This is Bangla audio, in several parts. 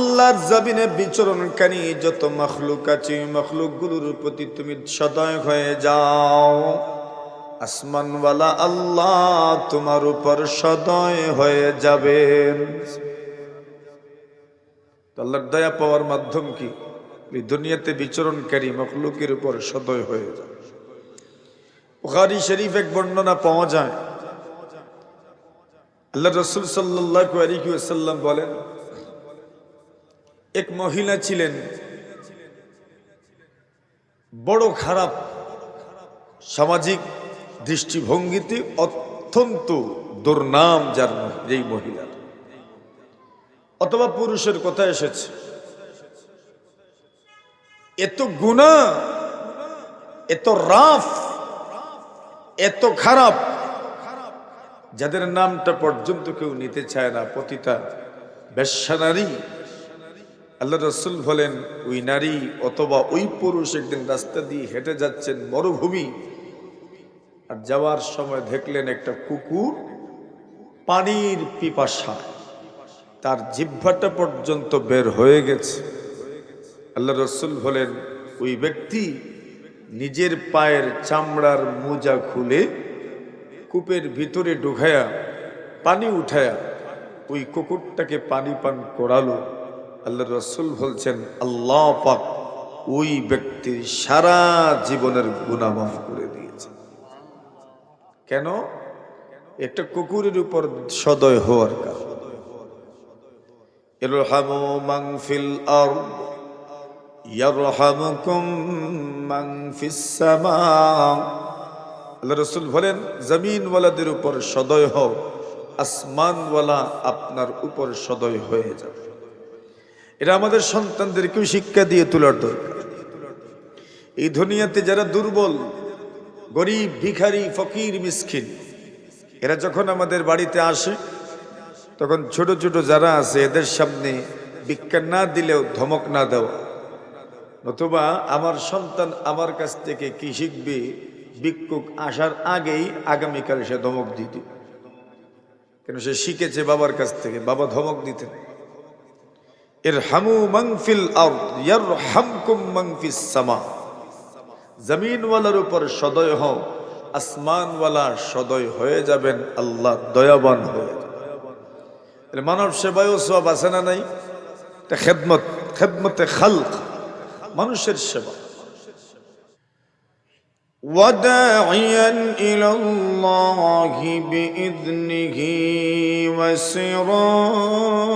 আল্লাহর জমিনে বিচরণকারী যত মখলুক আছে মখলুকগুলোর প্রতি তুমি সদয় হয়ে যাও। আসমানওয়ালা আল্লাহ তোমার উপর সদয় হয়ে যাবেন। আল্লাহর দয়া পাওয়ার মাধ্যম কি? দুনিয়াতে বিচরণকারী মখলুকের উপর সদয় হয়ে যায় বুখারী শরীফ এক বর্ণনা পাওয়া যায়। আল্লাহ রসুল সাল্লাল্লাহু আলাইহি ওয়াসাল্লাম বলেন এক মহিলা ছিলেন। বড় খারাপ সামাজিক দৃষ্টিভঙ্গিতে অত্যন্ত দুর্নাম যার যেই মহিলা। অথবা পুরুষের কথা এসেছে। এত গুণা, এত রাফ, এত খারাপ, যাদের নামটা পর্যন্ত কেউ নিতে চায় না, পতিতা বেশ্যা নারী আল্লাহ রসুল বলেন, ওই নারী অথবা ওই পুরুষ একদিন রাস্তা দিয়ে হেঁটে যাচ্ছেন মরুভূমি আর যাওয়ার সময় দেখলেন একটা কুকুর পানির পিপাসা। তার জিহ্বাটা পর্যন্ত বের হয়ে গেছে। আল্লাহ রসুল বলেন, ওই ব্যক্তি নিজের পায়ের চামড়ার মোজা খুলে কূপের ভিতরে ঢুকায়া পানি উঠায়া ওই কুকুরটাকে পানি পান করালো। আল্লাহ রসুল বলছেন, আল্লাহ পাক ওই ব্যক্তির সারা জীবনের গুণা মাফ করে দিয়েছে। কেন? একটা কুকুরের উপর সদয় হওয়ার কারণ। ইরহামু মান ফিল আরদ, ইয়ারহামুকুম মান ফিস সামা। আল্লাহ রসুল বলেন, জমিনওয়ালাদের উপর সদয় হও, আসমানওয়ালা আপনার উপর সদয় হয়ে যাবে। এটা আমাদের সন্তানদেরকেও শিক্ষা দিয়ে তোলার দরকার। এই দুনিয়াতে যারা দুর্বল, গরিব, ভিখারি, ফকির, মিসকিন, এরা যখন আমাদের বাড়িতে আসে, তখন ছোট ছোট যারা আছে, এদের সামনে বিজ্ঞান না দিলেও ধমক না দেওয়া। নতুবা আমার সন্তান আমার কাছ থেকে কি শিখবে? ভিক্ষুক আসার আগেই আগামীকাল সে ধমক দিত। কেন সে শিখেছে বাবার কাছ থেকে? বাবা ধমক দিতেন। এর হামু মাংফিল আর হামকুম মাংফিস সামা জমিনওয়ালার উপর সদয় হও আসমানওয়ালা সদয় হয়ে যাবেন আল্লাহ দয়াবান হয়ে যাবেন মানব সেবায়ও সব আছে না নাই এটা খেদমত খেদমতে খালক মানুষের সেবা وداعيا إلى الله بإذنه وسراجا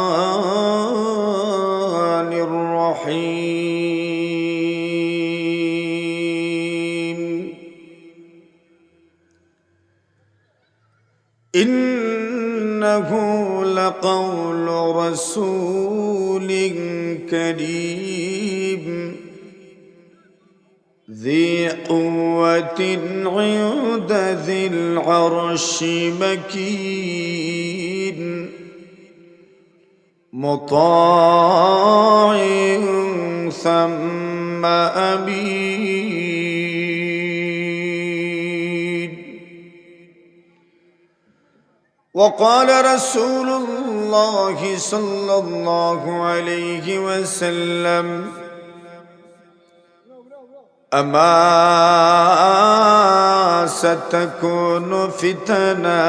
إنه لقول رسول كريم. ذي قوة عند ذي العرش مكين. مطاع ثم أمين. وقال رسول الله صلى الله عليه وسلم أما ستكون فتنا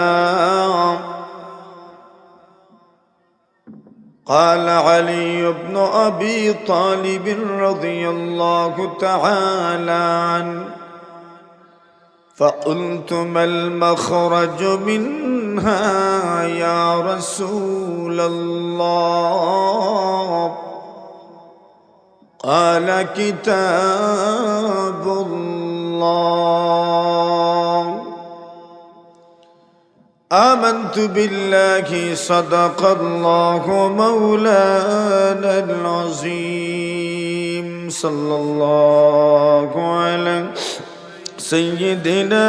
قال علي بن أبي طالب رضي الله تعالى عنه فقلت ما المخرج منها يا رسول الله. قال كتاب الله. آمنت بالله صدق الله مولانا العظيم. صلى الله على سيدنا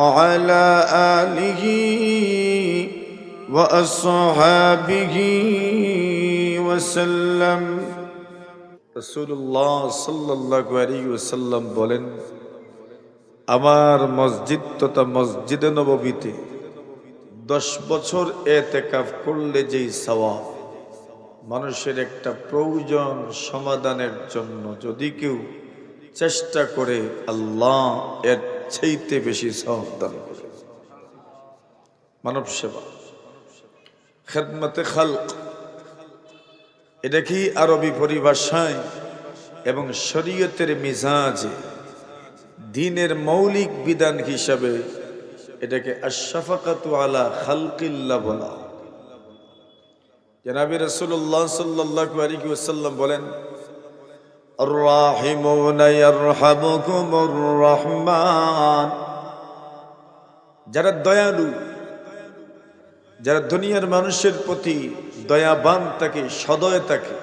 وعلى آله وأصحابه وسلم রসুল্লাহ সাল্লাহ আলী ওসাল্লাম বলেন আমার মসজিদ তথা মসজিদে নববীতে দশ বছর এতেকাফ করলে যেই সওয়াব মানুষের একটা প্রয়োজন সমাধানের জন্য যদি কেউ চেষ্টা করে আল্লাহ এর চাইতে বেশি সওয়াব দান করে। মানব সেবা খেদমতে খালক। এটা কি আরবি পরিভাষায় এবং শরীয়তের মিজাজে দিনের মৌলিক বিধান হিসাবে এটাকে আশাফাকাতু আলা খালকিল্লা বলা জনাবি রসুল্লাহ সাল্লাহ বলেন الراحمون يرحمكم الرحمن যারা দয়ালু যারা দুনিয়ার মানুষের প্রতি দয়াবান থাকে সদয় থাকে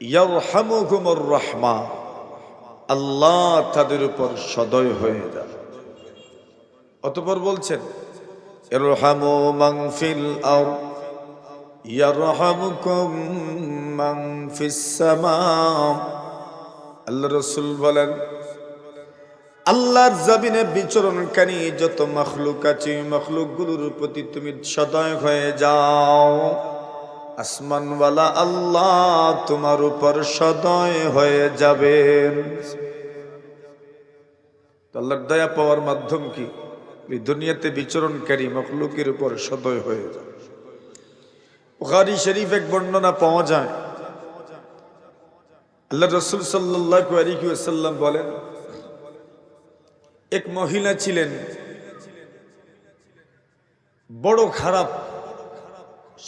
ইয়ারহামুকুমুর রহমা আল্লাহ তাদের উপর সদয় হয়ে যান অতপর বলছেন ইরহামু মান ফিল আও ইয়ারহামুকুম মান ফিস সামা। আল্লাহ বলেন, আল্লাহর জমিনে বিচরণকারী যত মখলুক আছে, মখলুকগুলোর প্রতি তুমি সদয় হয়ে যাও। আসমানওয়ালা আল্লাহ তোমার উপর সদয় হয়ে যাবেন। আল্লাহর দয়া পাওয়ার মাধ্যম কি? দুনিয়াতে বিচরণকারী মখলুকের উপর সদয় হয়ে যাবে বুখারী শরীফ এক বর্ণনা পাওয়া যায়। আল্লাহ রসুল সাল্লাহ আলিকি ওসাল্লাম বলেন, এক মহিলা ছিলেন, বড় খারাপ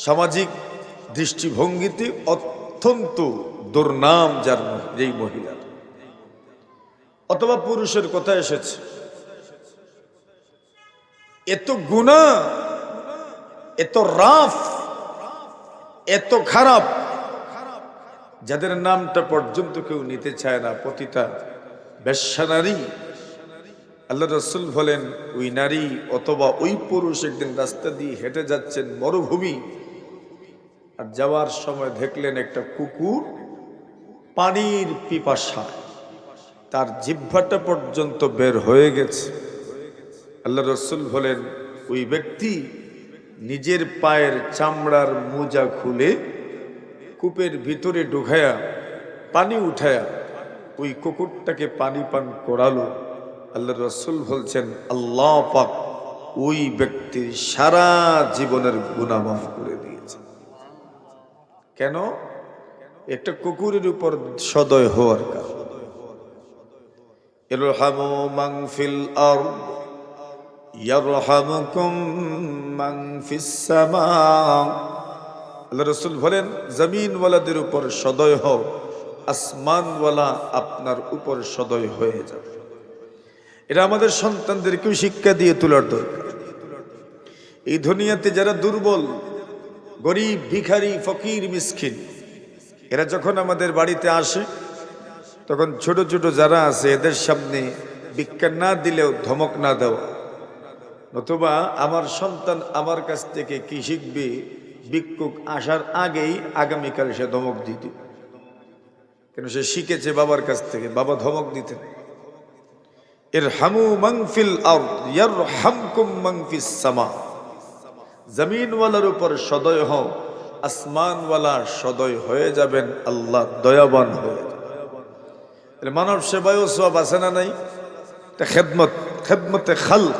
সামাজিক দৃষ্টিভঙ্গিতে অত্যন্ত দুর্নাম যার যেই মহিলা। অথবা পুরুষের কথা এসেছে। এত গুণা এত রাফ এত খারাপ। যাদের নামটা পর্যন্ত কেউ নিতে চায় না পতিতা বেশ্যা নারী আল্লাহ রসুল বলেন, ওই নারী অথবা ওই পুরুষ একদিন রাস্তা দিয়ে হেঁটে যাচ্ছেন মরুভূমি আর যাওয়ার সময় দেখলেন একটা কুকুর পানির পিপাসা। তার জিহ্বাটা পর্যন্ত বের হয়ে গেছে। আল্লাহ রসুল বলেন, ওই ব্যক্তি নিজের পায়ের চামড়ার মোজা খুলে কূপের ভিতরে ঢুকায়া, পানি উঠায়া ওই কুকুরটাকে পানি পান করালো। আল্লাহ রসুল বলছেন, আল্লাহ পাক ওই ব্যক্তির সারা জীবনের গুণা মাফ করে দিয়েছে। কেন? একটা কুকুরের উপর সদয় হওয়ার কারণ। ইয়ারহামুকুম রসুল বলেন জমিনওয়ালাদের উপর সদয় হও আসমানওয়ালা আপনার উপর সদয় হয়ে যাবে। এটা আমাদের সন্তানদেরকেও শিক্ষা দিয়ে তোলার দরকার। এই দুনিয়াতে যারা দুর্বল, গরিব, ভিখারি, ফকির, মিসকিন, এরা যখন আমাদের বাড়িতে আসে, তখন ছোট ছোট যারা আছে, এদের সামনে বিজ্ঞান না দিলেও ধমক না দেওয়া নতুবা আমার সন্তান আমার কাছ থেকে কি শিখবে, ভিক্ষুক আসার আগেই আগামীকাল সে ধমক দিত। কেন সে শিখেছে বাবার কাছ থেকে, বাবা ধমক দিতেন। এর হামু মংফিল হামকুম সামা। জমিনওয়ালার উপর সদয় হও, আসমানওয়ালা সদয় হয়ে যাবেন, আল্লাহ দয়াবান হয়ে মানব সেবায়ও সব আছে না নাই? খেদমত, খেদমতে খালক।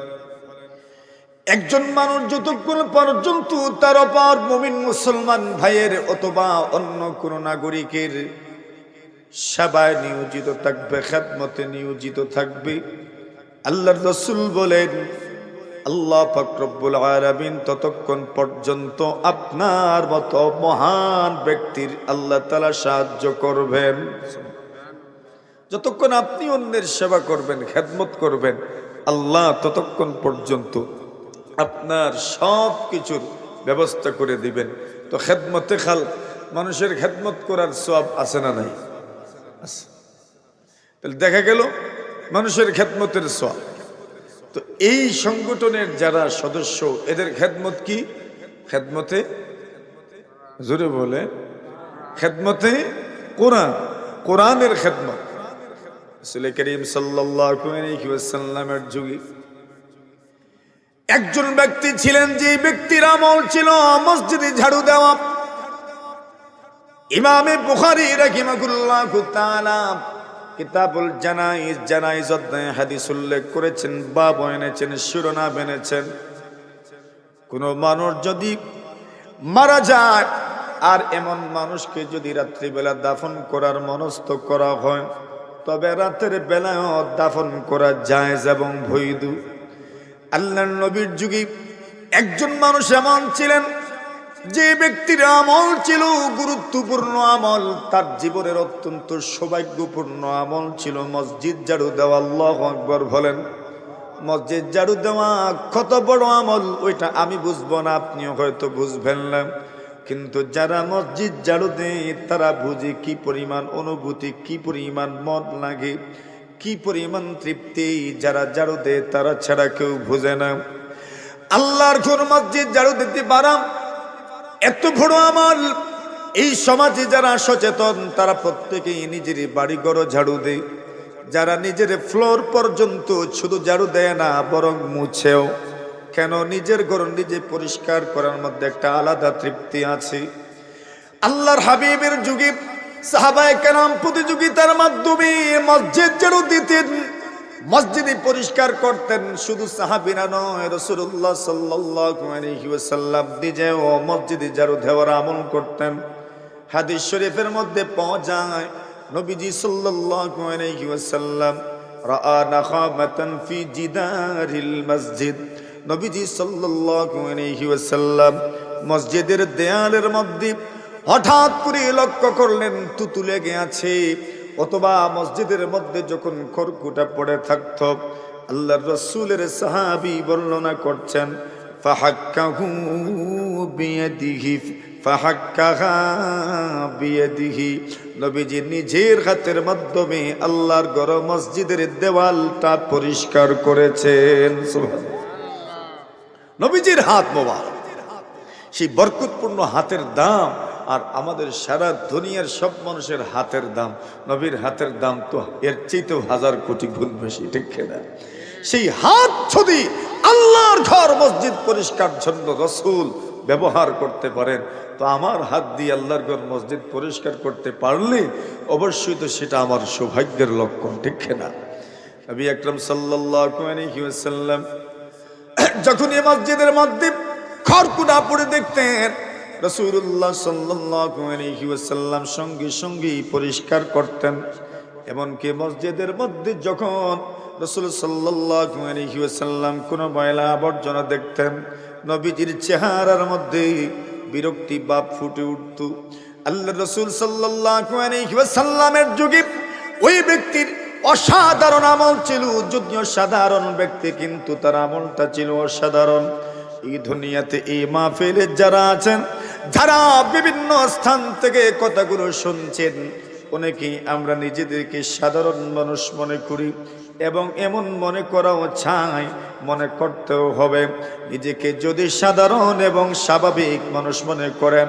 একজন মানুষ যতক্ষণ পর্যন্ত তার অপর মুমিন মুসলমান ভাইয়ের অথবা অন্য কোন নাগরিকের সেবায় নিয়োজিত থাকবে, খেদমতে নিয়োজিত থাকবে, আল্লাহর রসুল বলেন, আল্লাহ ফকরব্বুল আলামিন ততক্ষণ পর্যন্ত আপনার মতো মহান ব্যক্তির আল্লাহ তালা সাহায্য করবেন। যতক্ষণ আপনি অন্যের সেবা করবেন, খেদমত করবেন, আল্লাহ ততক্ষণ পর্যন্ত আপনার সব কিছুর ব্যবস্থা করে দিবেন। তো খেদমতে খাল, মানুষের খেদমত করার সব আছে না নাই? তাহলে দেখা গেল, মানুষের খেদমতের সব তো এই সংগঠনের যারা সদস্য, এদের খেদমত কি? খেদমতে, জোরে বলে, খেদমতে কোরআন, কোরআনের খেদমত। রসুল করিম সাল্লামের যুগে একজন ব্যক্তি ছিলেন যে ব্যক্তির আমল ছিল মসজিদে ঝাড়ু দেওয়া। ইমামে বুখারি রাহিমাহুল্লাহ তাআলা কিতাবুল জানাইজ জানাইজ অধ্যায়ে হাদিস উল্লেখ করেছেন, বাব এনেছেন, শিরোনাম এনেছেন। কোন মানুষ যদি মারা যায়, আর এমন মানুষকে যদি রাত্রিবেলা দাফন করার মনস্থ করা হয়, তবে রাতের বেলায়ও দাফন করা যায় এবং বৈধ। আল্লাহ নবীর যুগে একজন মানুষ এমন ছিলেন, যে ব্যক্তির আমল ছিল গুরুত্বপূর্ণ আমল, তার জীবনের অত্যন্ত সৌভাগ্যপূর্ণ আমল ছিল মসজিদ ঝাড়ু দেওয়া, আল্লাহ আকবর বলেন। মসজিদ ঝাড়ু দেওয়া কত বড় আমল, ওইটা আমি বুঝব না, আপনিও হয়তো বুঝবেন না। কিন্তু যারা মসজিদ ঝাড়ু দেয়, তারা বুঝে কি পরিমাণ অনুভূতি, কি পরিমাণ মন লাগে। কি পরিমাণ তৃপ্তি যারা ঝাড়ু দেয় তারা ছাড়া কেউ বুঝে না। আল্লাহর ঘর মসজিদ ঝাড়ু দিতে পারাম। এত বড় আমল। এই সমাজে যারা সচেতন, তারা প্রত্যেকেই নিজের বাড়ি ঘর ঝাড়ু দেয়। যারা নিজের ফ্লোর পর্যন্ত শুধু ঝাড়ু দেয় না, বরং মুছেও। কেন? নিজের ঘর নিজে পরিষ্কার করার মধ্যে একটা আলাদা তৃপ্তি আছে। আল্লাহর হাবিবের যুগে সাহাবায়ে প্রতিযোগিতার মাধ্যমে মসজিদ ঝাড়ু দিতেন মসজিদে পরিষ্কার করতেন, শুধু সাহাবিরা নয় রসুল্লাহ সাল্লাম নিজেও মসজিদে ঝাড়ু দেওয়ার আমল করতেন। হাদিস শরীফের মধ্যে পাওয়া যায়, নবীজি সাল্লাম মসজিদ। নবীজি মসজিদের দেয়ালের মধ্যে হঠাৎ করে লক্ষ্য করলেন তুতু লেগে আছে, অথবা মসজিদের মধ্যে যখন খড়কুটা পড়ে থাকত আল্লাহ রসুলের সাহাবি বর্ণনা করছেন নিজের হাতের মাধ্যমে আল্লাহর গর মসজিদের দেওয়ালটা পরিষ্কার করেছেন। নবীজির হাত মোবারক, সেই বরকতপূর্ণ হাতের দাম আর আমাদের সারা দুনিয়ার সব মানুষের হাতের দাম, নবীর হাতের দাম তো এর চেয়েতেও হাজার কোটি গুণ বেশি, ঠিক না সেই হাত যদি আল্লাহর ঘর মসজিদ পরিষ্কার জন্য রসুল ব্যবহার করতে পারেন, তো আমার হাত দিয়ে আল্লাহর ঘর মসজিদ পরিষ্কার করতে পারলে অবশ্যই তো সেটা আমার সৌভাগ্যের লক্ষণ, ঠিক না নবী আকরম সাল্লাহ যখন এই মসজিদের মধ্যে খড়কুটা পড়ে দেখতেন রসুল্লাহ সাল্লাম সঙ্গে সঙ্গেই পরিষ্কার করতেন। এমনকি মসজিদের মধ্যে যখন রসুল সাল্লাম কোনো ময়লা আবর্জনা দেখতেন, নবীজির চেহারার মধ্যে বিরক্তি বাপ ফুটে উঠত। আল্লাহ রসুল সাল্লামের যুগে ওই ব্যক্তির অসাধারণ আমল ছিল। যদিও সাধারণ ব্যক্তি, কিন্তু তার আমলটা ছিল অসাধারণ। এই দুনিয়াতে এই মাহফিলে যারা আছেন, যারা বিভিন্ন স্থান থেকে কথাগুলো শুনছেন, অনেকেই আমরা নিজেদেরকে সাধারণ মানুষ মনে করি এবং এমন মনে করাও চাই, মনে করতেও হবে। নিজেকে যদি সাধারণ এবং স্বাভাবিক মানুষ মনে করেন,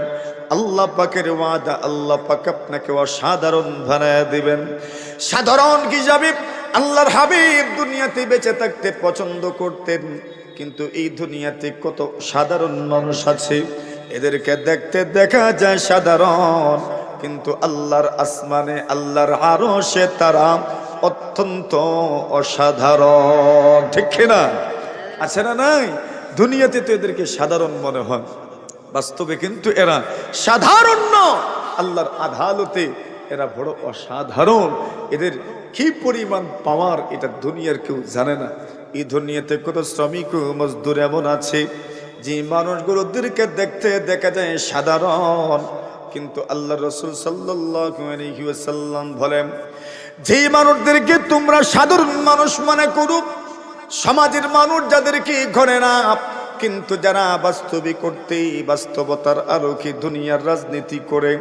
আল্লাহ পাকের ওয়াদা আল্লাহ পাক আপনাকে অসাধারণ বানায় দিবেন। সাধারণ হিসাবে আল্লাহর হাবিব দুনিয়াতে বেঁচে থাকতে পছন্দ করতেন। কিন্তু এই দুনিয়াতে কত সাধারণ মানুষ আছে, এদেরকে দেখতে দেখা যায় সাধারণ। কিন্তু আল্লাহর আসমানে, আল্লাহর আরও সে তারা অত্যন্ত অসাধারণ। ঠিক না আছে না নাই? দুনিয়াতে তো এদেরকে সাধারণ মনে হয়। বাস্তবে কিন্তু এরা সাধারণ না আল্লাহর আদালতে এরা বড় অসাধারণ। এদের কি পরিমাণ পাওয়ার, এটা দুনিয়ার কেউ জানে না। এই দুনিয়াতে কত শ্রমিক মজদুর এমন আছে, যে মানুষগুলোদেরকে দেখতে দেখা যায় সাধারণ। কিন্তু আল্লাহ রসুল সাল্লাম বলেন, যে মানুষদেরকে তোমরা সাধারণ মানুষ মনে করো, সমাজের মানুষ যাদেরকে ঘরে না, কিন্তু যারা বাস্তবিক করতে, বাস্তবতার আলোকে দুনিয়ার রাজনীতি করে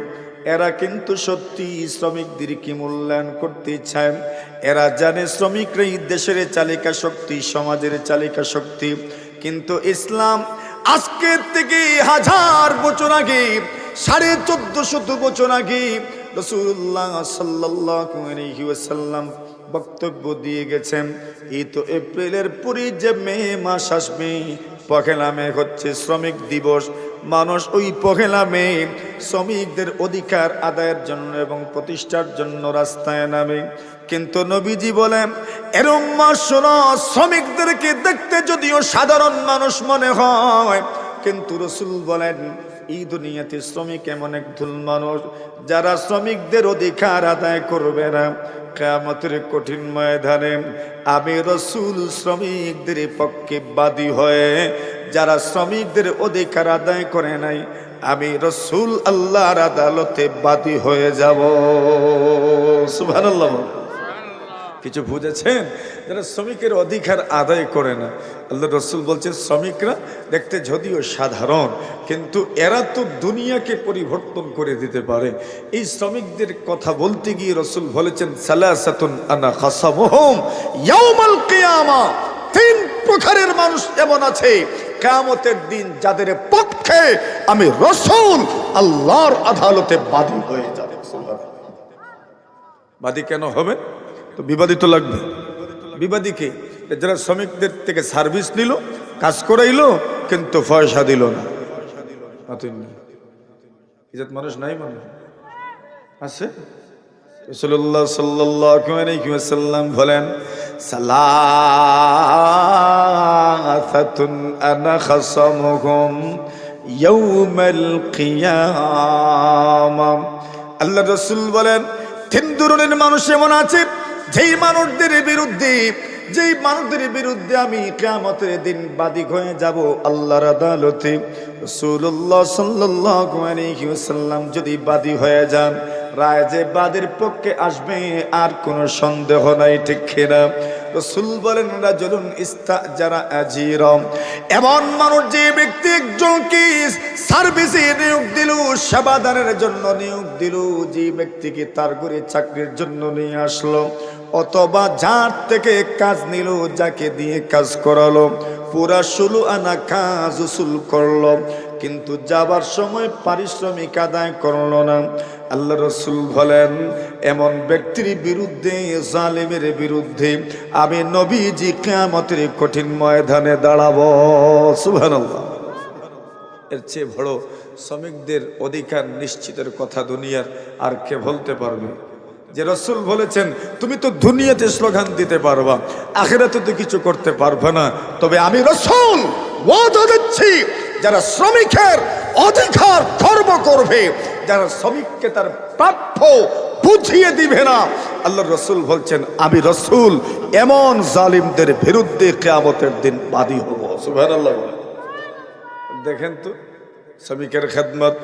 এরা কিন্তু সত্যি শ্রমিকদের কি মূল্যায়ন করতে চায়? এরা জানে শ্রমিকরাই দেশের চালিকা শক্তি, সমাজের চালিকা শক্তি। কিন্তু ইসলাম আজকের থেকে হাজার বছর আগে, সাড়ে চোদ্দ শত বছর আগে রসুল্লাহ সাল্লাম বক্তব্য দিয়ে গেছেন। এই তো এপ্রিলের পরে যে মে মাস আসবে, পহেলা মে হচ্ছে শ্রমিক দিবস। মানুষ ওই পহেলা মে শ্রমিকদের অধিকার আদায়ের জন্য এবং প্রতিষ্ঠার জন্য রাস্তায় নামে। কিন্তু নবীজি বলেন, এরম মাস শ্রমিকদেরকে দেখতে যদিও সাধারণ মানুষ মনে হয়, কিন্তু রসুল বলেন এই দুনিয়াতে শ্রমিক এমন এক ধুল মানুষ, যারা শ্রমিকদের অধিকার আদায় করবে না। কেমতের কঠিন ময়দানে আমি রসুল শ্রমিকদের পক্ষে বাদী হয়ে, যারা শ্রমিকদের অধিকার আদায় করে নাই, আমি রসুল আল্লাহর আদালতে বাদী হয়ে যাব। বলেন। কিছু বুঝেছেন? যারা শ্রমিকের অধিকার আদায় করে না, আল্লাহ রসুল বলছেন, শ্রমিকরা দেখতে যদিও সাধারণ, কিন্তু এরা তো দুনিয়াকে পরিবর্তন করে দিতে পারে। এই শ্রমিকদের কথা বলতে গিয়ে রসুল বলেছেন আনা তিন প্রকারের মানুষ এমন আছে, কিয়ামতের দিন যাদের পক্ষে আমি রসুল আল্লাহর আদালতে বাদী হয়ে যাবে। বাদী কেন হবে? তো বিবাদিত লাগবে। বিবাদী কে যারা শ্রমিকদের থেকে সার্ভিস নিল, কাজ করাইলো, কিন্তু পয়সা দিল না। মানুষ নাই মানে আছে? বলেন আনা আল্লাহ রসুল বলেন, তিন ধরনের মানুষ এমন আছে যেই মানুষদের বিরুদ্ধে, যেই মানুষদের বিরুদ্ধে আমি কেমতের দিন বাদী হয়ে যাব, আল্লাহর আদালতে রসুল্লাহ সাল্লাম যদি বাদী হয়ে যান, রায় যে বাদের পক্ষে আসবে আর কোনো সন্দেহ নাই, ঠিক কিনা? রসুল বলেন, রাজুলুন ইস্তা যারা আজিরম এমন মানুষ যে ব্যক্তি একজন একজনকে সার্ভিসে নিয়োগ দিল সেবাদানের জন্য নিয়োগ দিল, যে ব্যক্তিকে তার ঘরে চাকরির জন্য নিয়ে আসলো। অথবা যার থেকে কাজ নিল, যাকে দিয়ে কাজ করালো। পুরা ষোলো আনা কাজ উসুল করল, কিন্তু যাবার সময় পারিশ্রমিক আদায় করল না। আল্লাহ রসুল বলেন, এমন ব্যক্তির বিরুদ্ধে, জালেমের বিরুদ্ধে আমি নবীজি কেয়ামতের কঠিন ময়দানে দাঁড়াব। সুবহানাল্লাহ। এর চেয়ে বড় শ্রমিকদের অধিকার নিশ্চিতের কথা দুনিয়ার আর কে বলতে পারবে? যে রসুল বলেছেন তুমি তো দুনিয়াতে স্লোগান দিতে পারবা আখেরাতে তো কিছু করতে পারবে না। তবে আমি রসুল ওয়াদা দিচ্ছি যারা শ্রমিকের অধিকার ধর্ম করবে যারা শ্রমিককে তার প্রাপ্য বুঝিয়ে দিবে না। আল্লাহ রসুল বলছেন আমি রসুল এমন জালিমদের বিরুদ্ধে কেয়ামতের দিন বাদী হব। বলেন দেখেন তো শ্রমিকের খেদমত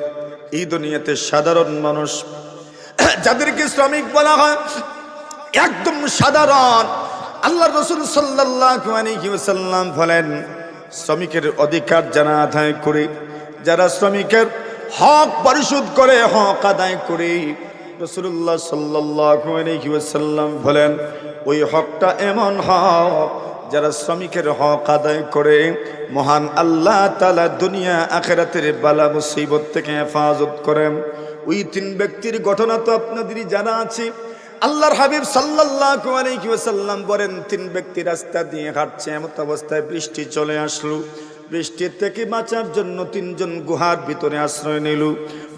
এই দুনিয়াতে সাধারণ মানুষ যাদেরকে শ্রমিক বলা হয়, একদম সাধারণ। আল্লাহ রসুল সাল্লাম বলেন, শ্রমিকের অধিকার যারা আদায় করে, যারা শ্রমিকের হক পরিশোধ করে, হক আদায় করে রসুল্লাহ সাল্লাম বলেন, ওই হকটা এমন হক, যারা শ্রমিকের হক আদায় করে, মহান আল্লাহ তালা দুনিয়া আখেরাতের বালা মুসিবত থেকে হেফাজত করেন। ওই তিন ব্যক্তির ঘটনা তো আপনাদেরই জানা আছে। আল্লাহর হাবিব সাল্লাল্লাহু আলাইহি ওয়াসাল্লাম বলেন, তিন ব্যক্তি রাস্তা দিয়ে হাঁটছে, এমত অবস্থায় বৃষ্টি চলে আসলো। বৃষ্টির থেকে বাঁচার জন্য তিনজন গুহার ভিতরে আশ্রয় নিল।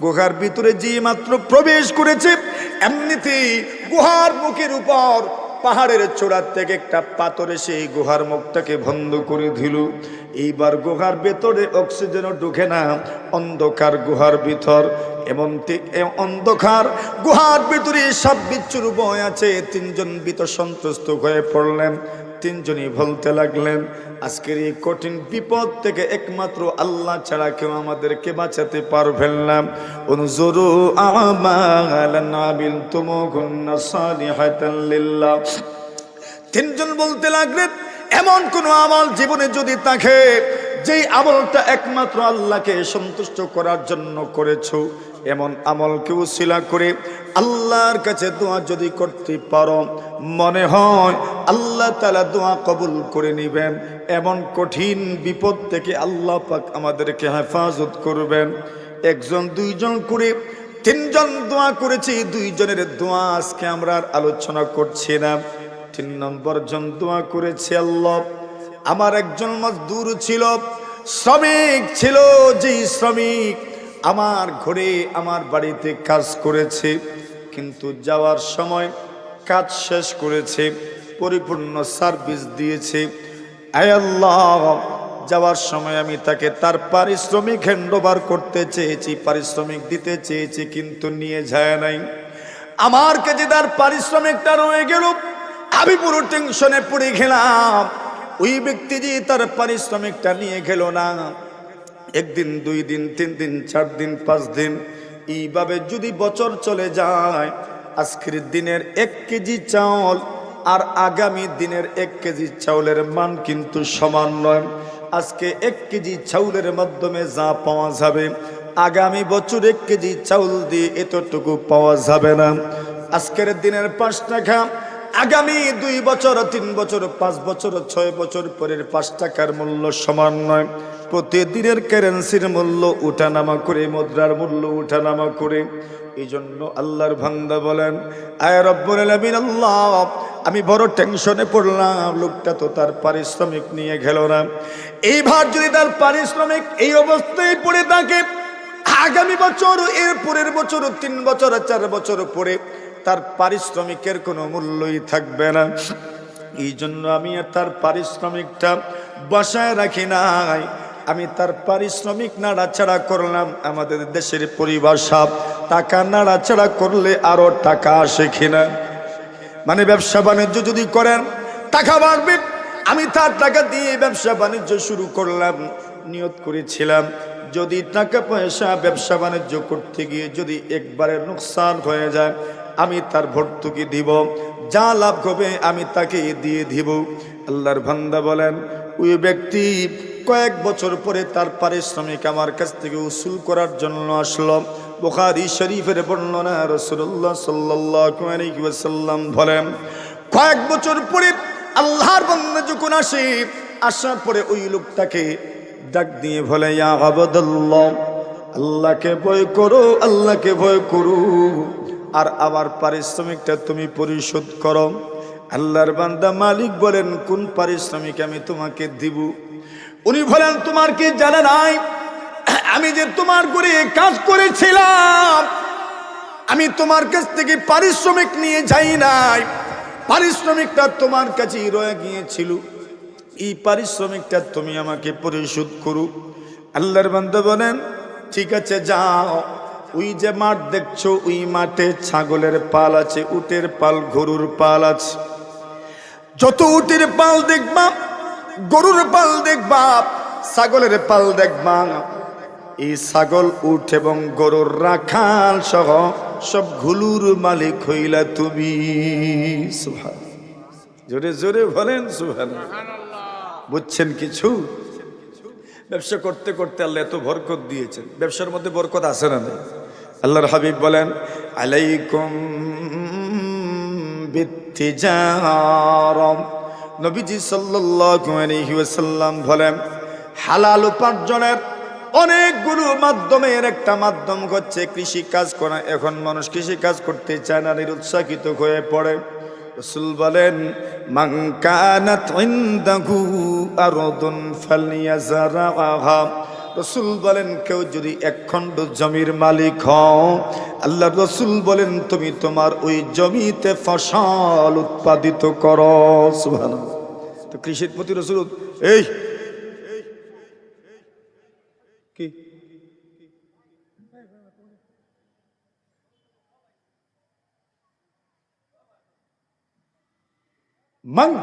গুহার ভিতরে যে মাত্র প্রবেশ করেছে, এমনিতেই গুহার মুখের উপর পাহাড়ের চূড়ার থেকে একটা পাথরে সেই গুহার মুখটাকে বন্ধ করে দিল। এইবার গুহার ভেতরে অক্সিজেনও ঢুকে না, অন্ধকার গুহার ভিতর। এবং অন্ধকার গুহার ভিতরে সব বিচ্ছুর বয় আছে। তিনজন বিত সন্তুষ্ট হয়ে পড়লেন। তিনজনই বলতে লাগলেন, আজকের এই কঠিন বিপদ থেকে একমাত্র আল্লাহ ছাড়া কেউ আমাদেরকে বাঁচাতে পারবেন না। অনুজরু তিনজন বলতে লাগলেন, এমন কোন আমল জীবনে যদি থাকে, যেই আমলটা একমাত্র আল্লাহকে সন্তুষ্ট করার জন্য করেছ এমন আমলকে উশিলা করে, আল্লাহর কাছে দোয়া যদি করতে পারো, মনে হয় আল্লাহ তালা দোয়া কবুল করে নিবেন। এমন কঠিন বিপদ থেকে আল্লাহ পাক আমাদেরকে হেফাজত করবেন। একজন, দুইজন করে, তিনজন দোয়া করেছি, দুইজনের দোয়া আজকে আমরা আর আলোচনা করছি না। তিন নম্বর জন দোয়া করেছে আল্লাহ। আমার একজন মজদুর ছিল, শ্রমিক ছিল, যেই শ্রমিক আমার ঘরে আমার বাড়িতে কাজ করেছে, কিন্তু যাওয়ার সময় কাজ শেষ করেছে, পরিপূর্ণ সার্ভিস দিয়েছে। আল্লাহ, যাওয়ার সময় আমি তাকে তার পারিশ্রমিক হ্যান্ডওভার করতে চেয়েছি, পারিশ্রমিক দিতে চেয়েছি, কিন্তু নিয়ে যায় নাই। আমার কাছে তার পারিশ্রমিকটা রয়ে গেল, আমি পুরো টেনশনে পড়ে গেলাম। ওই ব্যক্তি যে তার পারিশ্রমিকটা নিয়ে গেল না একদিন, দুই দিন, তিন দিন, চার দিন, পাঁচ দিন, এইভাবে যদি বছর চলে যায়, আজকের দিনের এক কেজি চাউল আর আগামী দিনের এক কেজি চাউলের মান কিন্তু সমান নয়। আজকে এক কেজি চাউলের মাধ্যমে যা পাওয়া যাবে, আগামী বছর এক কেজি চাউল দিয়ে এতটুকু পাওয়া যাবে না। আজকের দিনের পাঁচ টাকা আগামী দুই বছর, তিন বছর, পাঁচ বছর, ছয় বছর পরের পাঁচ টাকার মূল্য সমান নয়। প্রতিদিনের কারেন্সির মূল্য উঠানামা করে, মুদ্রার মূল্য উঠানামা করে। এই জন্য আল্লাহর ভান্দা বলেন, আয় রব্বুল আল্লাহ, আমি বড় টেনশনে পড়লাম, লোকটা তো তার পারিশ্রমিক নিয়ে গেল না। এইবার যদি তার পারিশ্রমিক এই অবস্থায় পড়ে থাকে, আগামী বছর, এর পরের বছর, তিন বছর, চার বছর পরে তার পারিশ্রমিকের কোনো মূল্যই থাকবে না। এই জন্য আমি তার পারিশ্রমিকটা বসায় রাখি নাই। আমি তার পারিশ্রমিক নাড়াচাড়া করলাম। আমাদের দেশের পরিভাষা, টাকা নাড়াচাড়া করলে আরও টাকা আসে কিনা। মানে ব্যবসা বাণিজ্য যদি করেন, টাকা বাড়বে। আমি তার টাকা দিয়ে ব্যবসা বাণিজ্য শুরু করলাম, নিয়ত করেছিলাম। যদি টাকা পয়সা ব্যবসা বাণিজ্য করতে গিয়ে যদি একবারে নুকসান হয়ে যায় আমি তার ভর্তুকি দিব। যা লাভ হবে আমি তাকে দিয়ে দিব। আল্লাহর ভান্দা বলেন, ওই ব্যক্তি কয়েক বছর পরে তার পারিশ্রমিক আমার কাছ থেকে উসুল করার জন্য আসলো। বোখারি শরীফের বর্ণনা রসুল্লাহ সাল্লাম বলেন, কয়েক বছর পরে আল্লাহর বন্ধা যখন আসে, আসার পরে ওই লোকটাকে ডাক দিয়ে বলে আবদাল্লাহ, আল্লাহকে ভয় করো, আল্লাহকে ভয় করো। আর আমার পারিশ্রমিকটা তুমি পরিশোধ করো। আল্লাহর বান্দা মালিক বলেন, কোন পারিশ্রমিক আমি তোমাকে দিব? উনি বলেন, তোমার কি জানা নাই? আমি যে তোমার করে কাজ করেছিলাম, আমি তোমার কাছ থেকে পারিশ্রমিক নিয়ে যাই নাই। পারিশ্রমিকটা তোমার কাছেই রয়ে গিয়েছিল। এই পারিশ্রমিকটা তুমি আমাকে পরিশোধ করু। আল্লাহর বান্দা বলেন, ঠিক আছে, যাও। ওই যে মাঠ দেখছ, ওই মাঠে ছাগলের পাল আছে, উটের পাল, গরুর পাল আছে। যত উটের পাল দেখবা, গরুর পাল দেখবা, ছাগলের পাল দেখবা। এই ছাগল উঠ এবং গরুর রাখাল সহ সব ঘুলুর মালিক হইলা তুমি। সুহান জোরে জোরে বলেন সুহান বুঝছেন কিছু? ব্যবসা করতে করতে আল্লাহ এত বরকত দিয়েছেন। ব্যবসার মধ্যে বরকত আছে না নেই? আল্লাহর হাবিব বলেন, আলাইকুম বিত্তিজারম নবীজি সাল্লাল্লাহু আলাইহি বলেন, হালাল উপার্জনের অনেকগুলো মাধ্যমের একটা মাধ্যম হচ্ছে কৃষি কাজ করা। এখন মানুষ কৃষি কাজ করতে চায় না, নিরুৎসাহিত হয়ে পড়ে। রসুল বলেন, মান কানাত ইনদাহু আরদুন ফালিয়াজরাহা রসুল বলেন, কেউ যদি এক খণ্ড জমির মালিক হও, আল্লাহ রসুল বলেন, তুমি তোমার ওই জমিতে ফসল উৎপাদিত করো। সুবহানাল্লাহ। তো কৃষির প্রতি রসুল, এই, কি?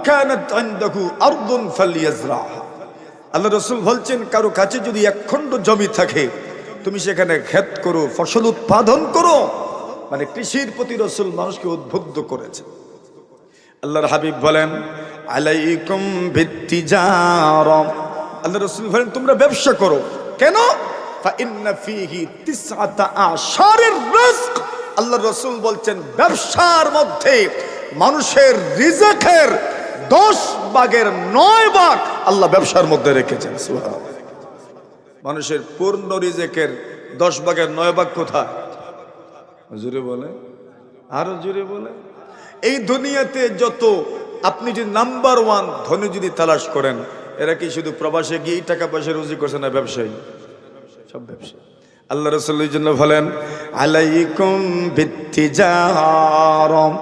কানাত ইনদাহু আরদুন ফালিয়াজরাহা। আল্লাহ রসুল বলছেন, কারও কাছে যদি একখণ্ড জমি থাকে, তুমি সেখানে ক্ষেত করো, ফসল উৎপাদন করো। মানে কৃষির প্রতি রসুল মানুষকে উদ্বুদ্ধ করেছে। আল্লাহর হাবিব বলেন, আলাইকুম ভিত্তিজারম আল্লাহ রসুল বলেন, তোমরা ব্যবসা করো। কেন? আল্লাহ রসুল বলছেন, ব্যবসার মধ্যে মানুষের রিজকের দশ ভাগের নয় ভাগ আল্লাহ ব্যবসার মধ্যে রেখেছেন। মানুষের পূর্ণ রিজেকের দশ ভাগের নয় ভাগ কোথায়? জুড়ে বলে আরও জুড়ে বলে এই দুনিয়াতে যত আপনি যদি নাম্বার ওয়ান ধনী যদি তালাশ করেন, এরা কি শুধু প্রবাসে গিয়ে টাকা পয়সা রুজি করছে না ব্যবসায়ী? সব ব্যবসায়ী। আল্লাহ রসুল্লের জন্য বলেন, আলাইকুম ভিত্তিজারম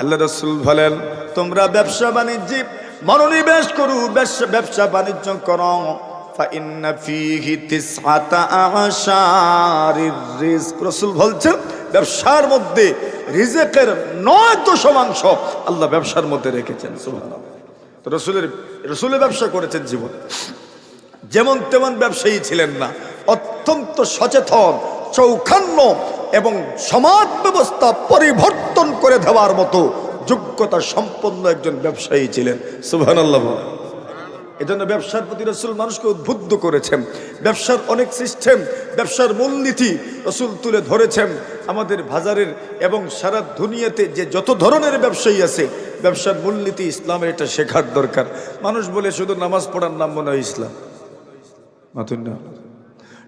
আল্লাহ রসুল বলেন, তোমরা ব্যবসা বাণিজ্য মনোনিবেশ করু ব্যবসা বাণিজ্য কর। রসুল বলছেন, ব্যবসার মধ্যে রিজেকের নয় তো আল্লাহ ব্যবসার মধ্যে রেখেছেন রসুলের রসুলের ব্যবসা করেছেন জীবন। যেমন তেমন ব্যবসায়ী ছিলেন না, অত্যন্ত সচেতন, চৌখান্ন এবং সমাজ ব্যবস্থা পরিবর্তন করে দেওয়ার মতো যোগ্যতা সম্পন্ন একজন ব্যবসায়ী ছিলেন। সুবহান আল্লাহ এজন্য ব্যবসার প্রতি রসুল মানুষকে উদ্বুদ্ধ করেছেন। ব্যবসার অনেক সিস্টেম, ব্যবসার মূলনীতি রসুল তুলে ধরেছেন। আমাদের বাজারের এবং সারা দুনিয়াতে যে যত ধরনের ব্যবসায়ী আছে, ব্যবসার মূলনীতি ইসলামের এটা শেখার দরকার। মানুষ বলে শুধু নামাজ পড়ার নাম মনে হয় ইসলাম। মাতুন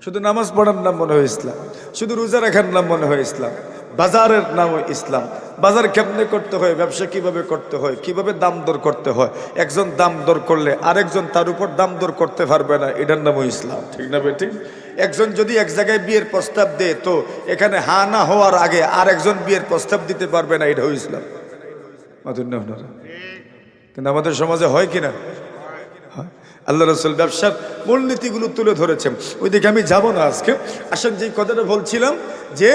শুধু নামাজ পড়ার নাম মনে হয় ইসলাম। শুধু রোজা রাখার নাম মনে হয় ইসলাম। বাজারের নাম ইসলাম। বাজার কেমনে করতে হয়, ব্যবসা কীভাবে করতে হয়, কীভাবে দাম দর করতে হয়, একজন দাম দর করলে আরেকজন তার উপর দাম দর করতে পারবে না, এটার নামও ইসলাম। ঠিক না বেটি একজন যদি এক জায়গায় বিয়ের প্রস্তাব দেয়, তো এখানে হা না হওয়ার আগে আর একজন বিয়ের প্রস্তাব দিতে পারবে না এটাও ইসলাম। কিন্তু আমাদের সমাজে হয় কিনা। আল্লাহ রসুল ব্যবসার মূলনীতিগুলো তুলে ধরেছেন। ওইদিকে আমি যাব না আজকে। আসেন যে কথাটা বলছিলাম যে,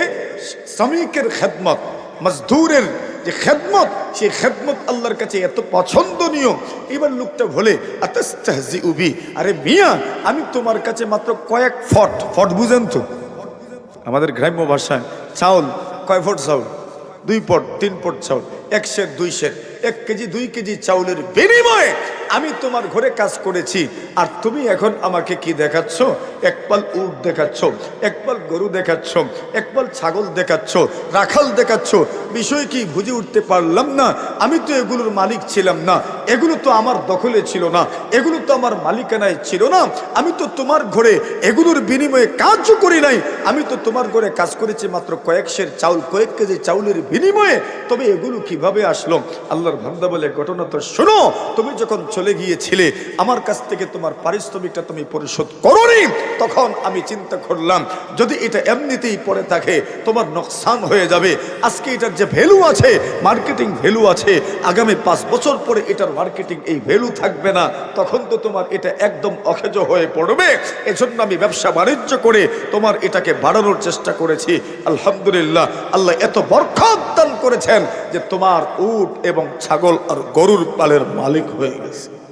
শ্রমিকের খেদমত, মজদুরের যে খেদমত, সেই খেদমত আল্লাহর কাছে এত পছন্দনীয়। এবার লোকটা আতাস্তাহজি উবি আরে মিয়া, আমি তোমার কাছে মাত্র কয়েক ফট। ফট বুঝেন তো। আমাদের গ্রাম্য ভাষায় চাউল কয় ফট চাউল? দুই পট তিন পট চাউল, এক সের, দুই সের। এক কেজি, দুই কেজি চাউলের বিনিময়ে আমি তোমার ঘরে কাজ করেছি। আর তুমি এখন আমাকে কি দেখাচ্ছ? একপাল উট দেখাচ্ছ একপাল গরু দেখাচ্ছ একপাল ছাগল দেখাচ্ছ, রাখাল দেখাচ্ছ। বিষয় কি বুঝে উঠতে পারলাম না? আমি তো এগুলোর মালিক ছিলাম না। এগুলো তো আমার দখলে ছিল না, এগুলো তো আমার মালিকানায় ছিল না। আমি তো তোমার ঘরে এগুলোর বিনিময়ে কাজও করি নাই। আমি তো তোমার ঘরে কাজ করেছি মাত্র কয়েক সের চাউল, কয়েক কেজি চাউলের বিনিময়ে। তবে এগুলো কীভাবে আসলো? আল্লাহর ভান্দা বলে, ঘটনা তো শোনো, তুমি যখন চলে গিয়েছিলে, আমার কাছ থেকে তোমার পারিশ্রমিকটা তুমি পরিশোধ করনি। তখন আমি চিন্তা করলাম, যদি এটা এমনিতেই পড়ে থাকে, তোমার নোকসান হয়ে যাবে। আজকে এটার যে ভ্যালু আছে মার্কেটিং ভ্যালু আছে, আগামী পাঁচ বছর পরে এটার মার্কেটিং এই ভ্যালু থাকবে না, তখন তো তোমার এটা একদম অখেজ হয়ে পড়বে। এজন্য আমি ব্যবসা বাণিজ্য করে তোমার এটাকে বাড়ানোর চেষ্টা করেছি। আলহামদুলিল্লাহ, আল্লাহ এত বরকত দান করেছেন যে তোমার উট এবং ছাগল আর গরুর পালের মালিক হয়ে গেছে।